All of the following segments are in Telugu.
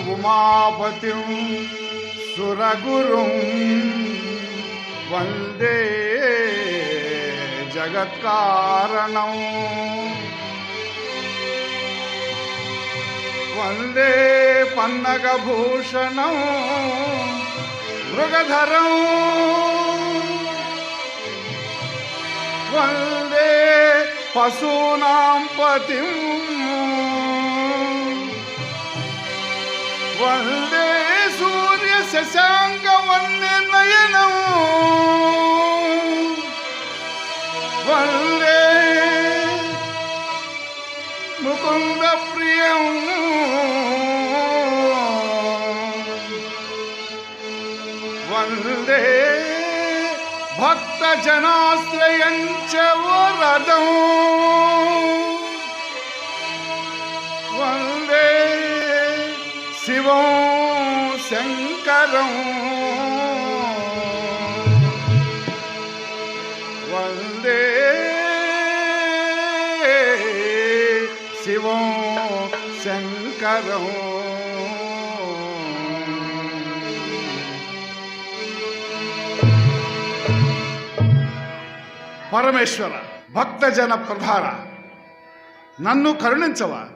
శంభు ఉమాపతిం సురగురుం వందే జగత్కారణం. వందే పన్నగభూషణం మృగధరం. వందే పశూనాం వందే సూర్య శశాంక వందే నయనం. వందే ముకుంద ప్రియం. వందే భక్త జనాశ్రయంచ వరదం వందే శివం శంకరం. వందే శివం శంకరం. పరమేశ్వర భక్తజన ప్రధాన నన్ను కరుణించవా?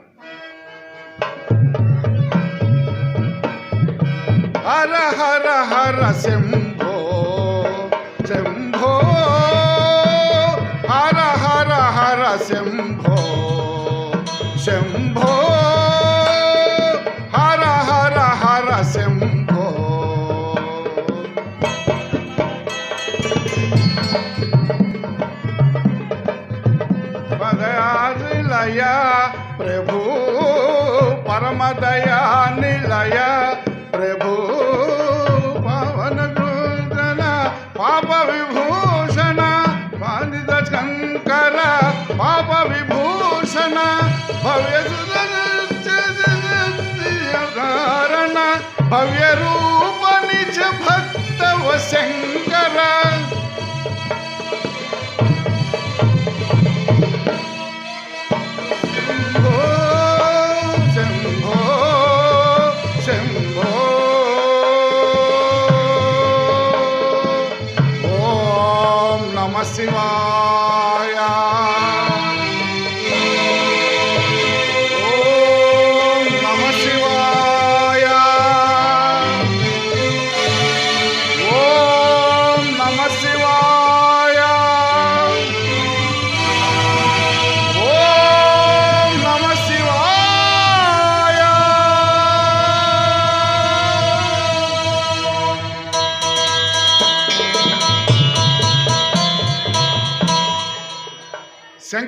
హర హర హర శంభో శంభో. హర హర హర శంభో శంభో. హర హర హర శంభో. పదయాదిలయ ప్రభు పరమదయా నిలయా పాప విభూషణ భవ్య కారణ భవ్య రూప నిజ భక్త శంకర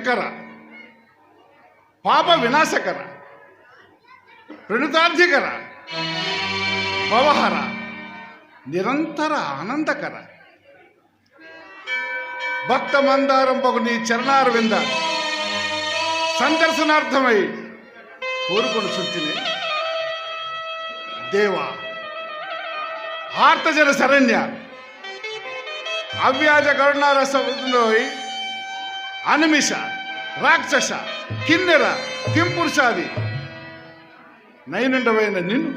శంకర పాప వినాశకర. ప్రణుతార్థికర భవహర నిరంతర ఆనందకర. భక్త మందారం పగు నీ చరణార వింద సందర్శనార్థమై కోరుకొని చుట్టినే దేవా ఆర్తజన శరణ్య. అవ్యాజ కరుణారసంలో అనిమిష. రాక్షస కిన్నెర కింపురుషాది. నైనుండవైన నిన్ను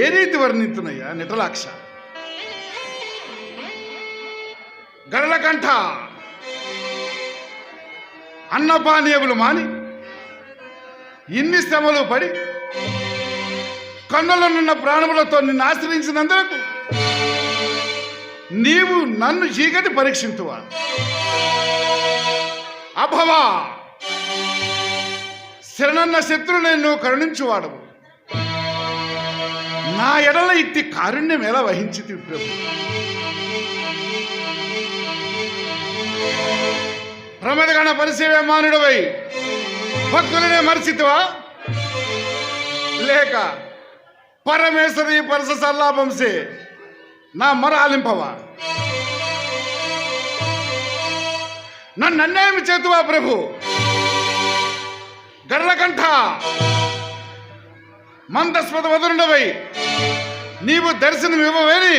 ఏ రీతి వర్ణింతున్నయ్యా నిటలాక్ష? గరళకంఠ అన్నపానీయములు మాని ఇన్ని శ్రమలు పడి కన్నులనున్న ప్రాణములతో నిన్ను ఆశ్రయించినందుకు నీవు నన్ను చీకటి పరీక్షింతువా అభవా. శరణన్న శత్రు నేను కరుణించువాడవు నా ఎడల ఇట్టి కారుణ్యం ఎలా వహించి ప్రభు? ప్రమదగణ పరిసేవే మానుడవై భక్తులనే మరిచితివా? లేక పరమేశ్వరి పరస సల్లాపంసే నా మొర నన్ను అన్యాయం చేతువా ప్రభు? గర్లకంఠ మందస్పద వదురుండవై నీవు దర్శనం ఇవ్వవేని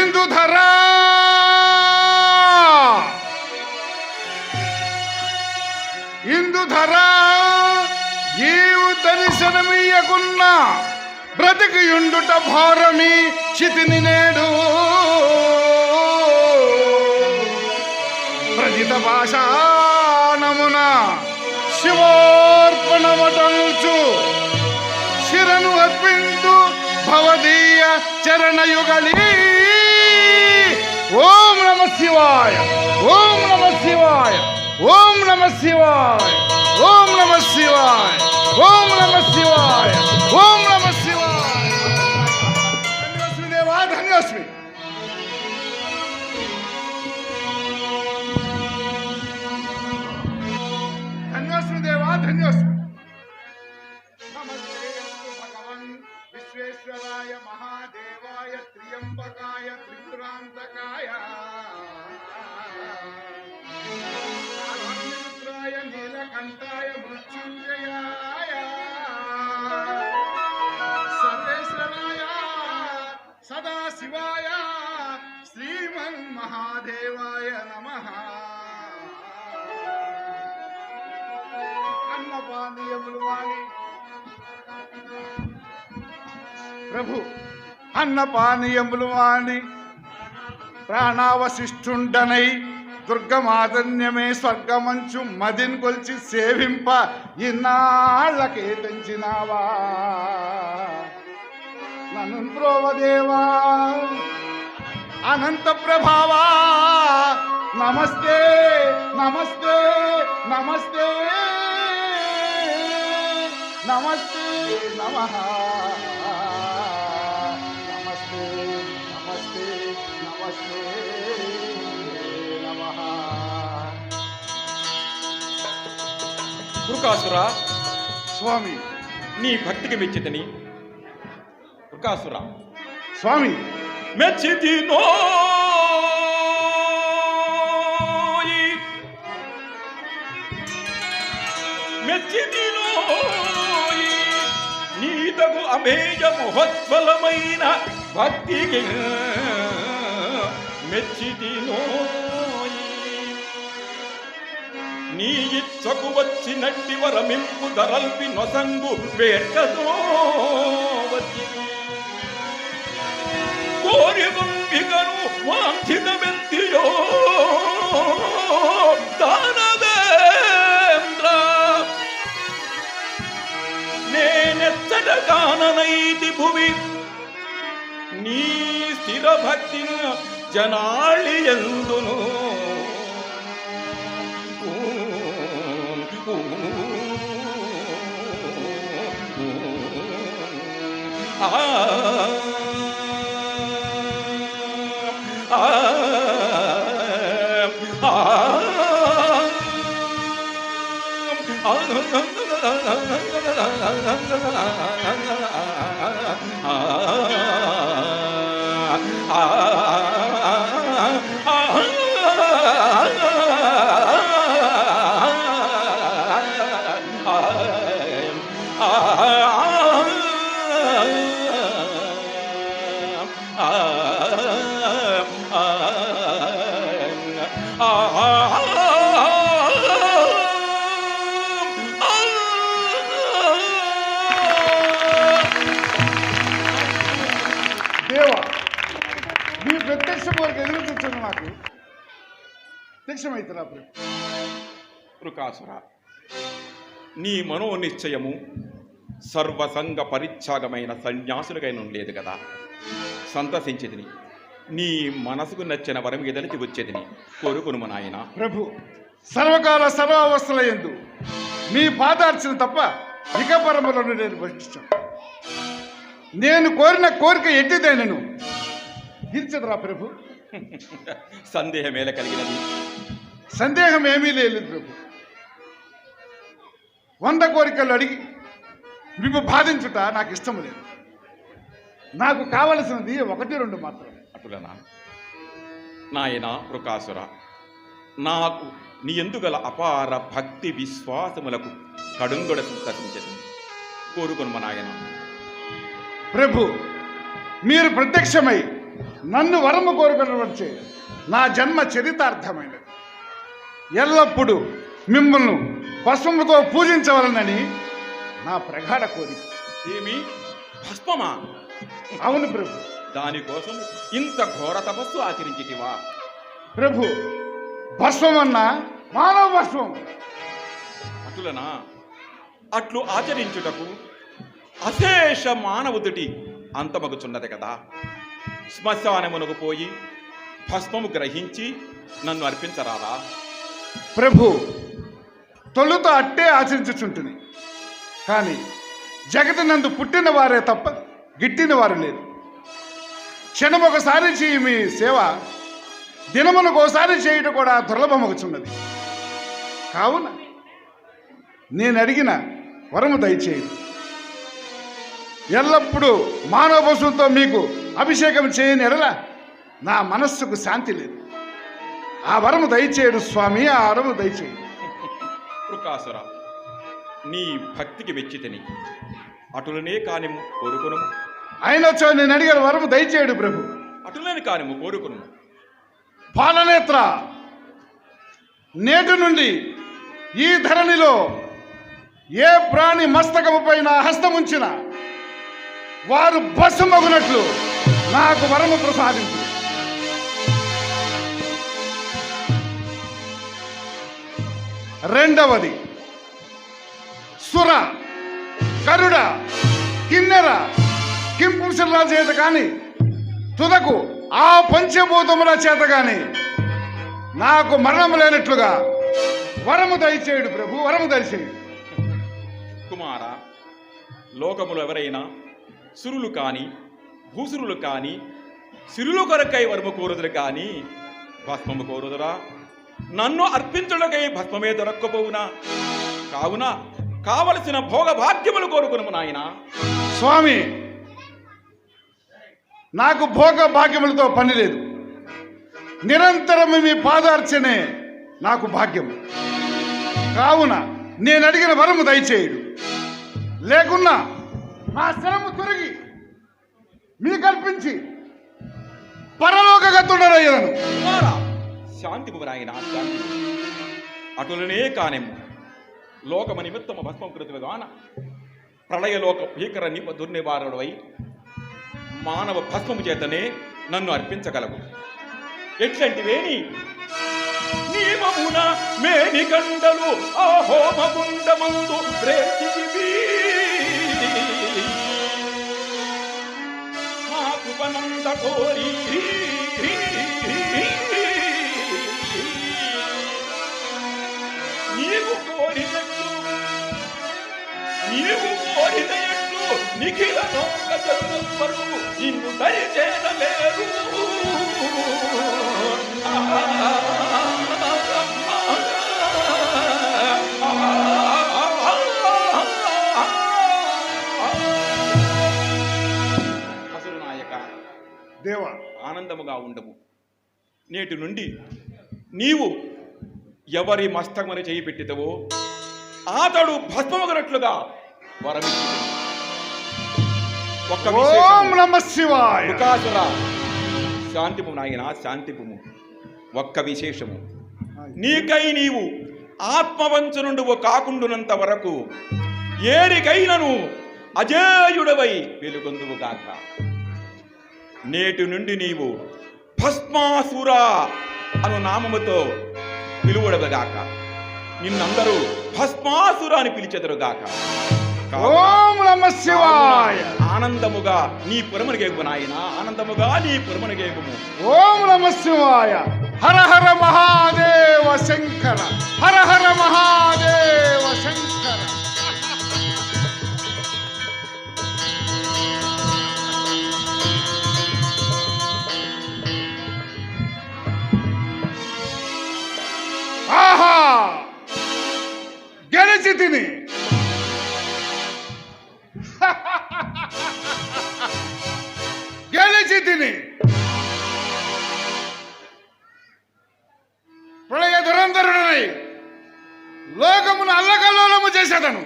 ఇందుధరా. ఇందుధరా. నీవు దర్శనమియ్యకున్నా బ్రతికియుండుట భారమి చితిని నేడు. ప్రజిత భాషానమున శివోర్పణమటల్చు శిరను అర్పించు భవదీయ చరణయుగలి ఓం నమ శివాయ ఓం నమ శివాయ ఓం నమ శివాయ. ప్రభు అన్నపానీయములు వాణి ప్రాణావశిష్ఠుండనై దుర్గమాదన్యమే స్వర్గమంచు మదిన్ కొల్చి సేవింప ఇన్నాళ్ళకే తెంచినావా నన్ను ప్రోవదేవా అనంత ప్రభావా నమస్తే నమస్తే నమస్తే నమస్తే. నమ. నమస్తే నమస్తే నమస్తే నమ. వృకాసుర స్వామి. నీ భక్తికి మెచ్చితని. వృకాసుర స్వామి. మెచ్చితినో. మెచ్చితినో. నీతగు అమేయ మహోత్ఫలమైన భక్తికి మెచ్చితినోయి నీ ఇచ్చకు వచ్చినట్టి వరమింపు ధరల్పి నొసంగు వేటతో. కాననైతి భువి. నీ స్థిర భక్తి జనాళి ఎందును ఆ. దేవ ప్రభు వృకాసుర నీ మనోనిశ్చయము సర్వసంగ పరిత్యాగమైన సన్యాసులుగైన లేదు కదా. సంతసించేదిని. నీ మనసుకు నచ్చిన వరం ఎదలికి వచ్చేదిని. కోరుకును నాయన. ప్రభు సర్వకాల సర్వావస్థల ఎందు మీ పాదార్చన తప్ప ఇక పరములను నేను భక్షించాను నేను కోరిన కోరిక ఎట్టిదైనను. తీర్చదురా ప్రభు. సందేహమేల కలిగినది. సందేహం ఏమీ లేదు ప్రభు. వంద కోరికలు అడిగి మీకు బాధించుట నాకు ఇష్టం లేదు. నాకు కావలసినది ఒకటి రెండు మాత్రమే. అటులనా? నాయన వృకాసుర నాకు నీ ఎందుగల అపార భక్తి విశ్వాసములకు కడుంగొడ సంతరించదు కోరుకొను నాయన. ప్రభు మీరు ప్రత్యక్షమై నన్ను వరము కోరుకుని వచ్చే నా జన్మ చరితార్థమైనది. ఎల్లప్పుడూ మిమ్మల్ని పశ్చిమతో పూజించవలనని నా ప్రగాఢ కోరిక. ఏమి? భస్మమా? అవును ప్రభు. దానికోసం ఇంత ఘోర తపస్సు ఆచరించితివా? ప్రభు భస్మం అన్నా మానవ భస్మం. అటులనా? అట్లు ఆచరించుటకు అశేష మానవుదుటి అంతమగుచున్నది కదా. శ్మశానమునకు పోయి భస్మము గ్రహించి నన్ను అర్పించరాదా ప్రభు తొలుత అట్టే ఆచరించుచుంటుంది కానీ జగతి నందు పుట్టిన వారే తప్ప గిట్టిన వారు లేదు క్షణం ఒకసారి చేయి మీ సేవ దినమునకోసారి ఒకసారి చేయుట కూడా దుర్లభమగుచున్నది. కావున నేను అడిగిన వరము దయచేయదు ఎల్లప్పుడూ మానవ పశువులతో మీకు అభిషేకం చేయని ఎడల నా మనస్సుకు శాంతి లేదు. ఆ వరము దయచేయడు స్వామి ఆ వరము దయచేయడు. నీ భక్తికి వెచ్చితిని అటులనే కానిము కోరుకును అయినచో నేను అడిగిన వరము దయచేయడు ప్రభు. అటులని కానిము కోరుకును పాలనేత్ర నేటి నుండి ఈ ధరణిలో ఏ ప్రాణి మస్తకముపై నా హస్తముంచిన వారు భస్మగునట్లు నాకు వరము ప్రసాదించు. రెండవది సుర కరుడ కిన్నెర కింపురుషుల చేత కాని తుదకు ఆ పంచభూతముల చేత కానీ నాకు మరణం లేనట్లుగా వరము దయచేయుడు ప్రభు వరము దయచేయుడు. కుమార లోకములు ఎవరైనా సురులు కానీ భూసురులు కానీ సిరులు కొరకై వరము కోరుదురు కానీ భస్మము కోరుదురా. నన్ను అర్పించుడకై భస్మమే దొరక్కపోవునా? కావున కావలసిన భోగ భాగ్యములు కోరుకును నాయన. స్వామి నాకు భోగ భాగ్యములతో పని లేదు. నిరంతరం మీ పాదార్చనే నాకు భాగ్యం కావున నేను అడిగిన వరము దయచేయుడు. లేకున్నా నా శ్రమ తొలగి మీకు అర్పించి పరలోకగతుడరయ్యను శాంతి నాయన శాంతి అటులనే కానెము లోకమ నిమిత్తము భస్మం కృతిగాన ప్రళయలోక భీకర నిప దుర్నివారుడవై మానవ భస్మము చేతనే నన్ను అర్పించగలవు. ఎట్లాంటివేని? నియమమున మేని కండలు ఆ హోమగుండమందు కృపనంద కోరి నీవు కోరినట్లు నీవు కోరినట్లు నిఖిల లోక జగదుంబరు నిన్ను దయచేయలేరు అసలు దేవా ఆనందముగా ఉండము నేటి నుండి నీవు ఎవరి మస్తకమని చేయి పెట్టితవో అతడు భస్మమగనట్లుగా వరమిచ్చి ఒక్క ఓం. నమ శివాయ. శాంతిపు నాయన శాంతిపుము. ఒక్క విశేషము. నీకై నీవు ఆత్మవంచనుండువు కాకుండునంత వరకు ఏరికైనను అజేయుడవై వెలుగొందువు గాక. నేటి నుండి నీవు భస్మాసుర అను నామముతో పిలువడవగాక నిన్నందరూ భస్మాసుర అని పిలిచెదరుగాక. ఓం నమ శివాయ. ఆనందముగా నీ పురమునిగేగు నాయన ఆనందముగా నీ పురమునిగేగుము ఓం నమ శివాయ. హర హర మహాదేవ శంకర. హర హర మహాదేవ శంకర. తిని గెలిచి తిని. ప్రళయ దురంధరుడనై లోకమును అల్లకల్లోలము చేసేదను.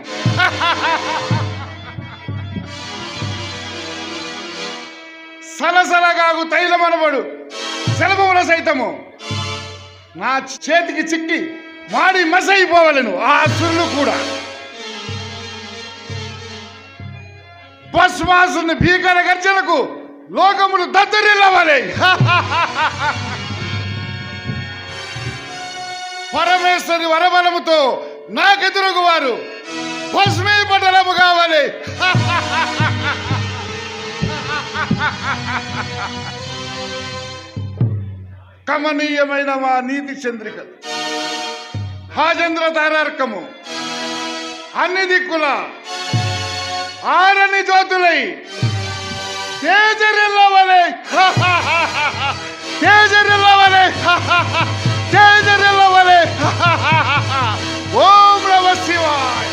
సలసలగాగు తైలమనబడు సెలవుల సైతము నా చేతికి చిక్కి మాడి మసైపోవలను ఆ అసురులు కూడా. భస్మాసుని భీకర గర్జనకు లోకములు దద్దరిల్లవలే. పరమేశ్వరి వరబలముతో నాకెదురుగు వారు భస్మీ పటలము కావాలి. కమనీయమైన మా నీతి చంద్రిక. రాజేంద్ర తారార్కము. అన్ని దిక్కుల ఆరని జ్యోతులై తేజరెల్లవలే ఓం నమ శివాయ.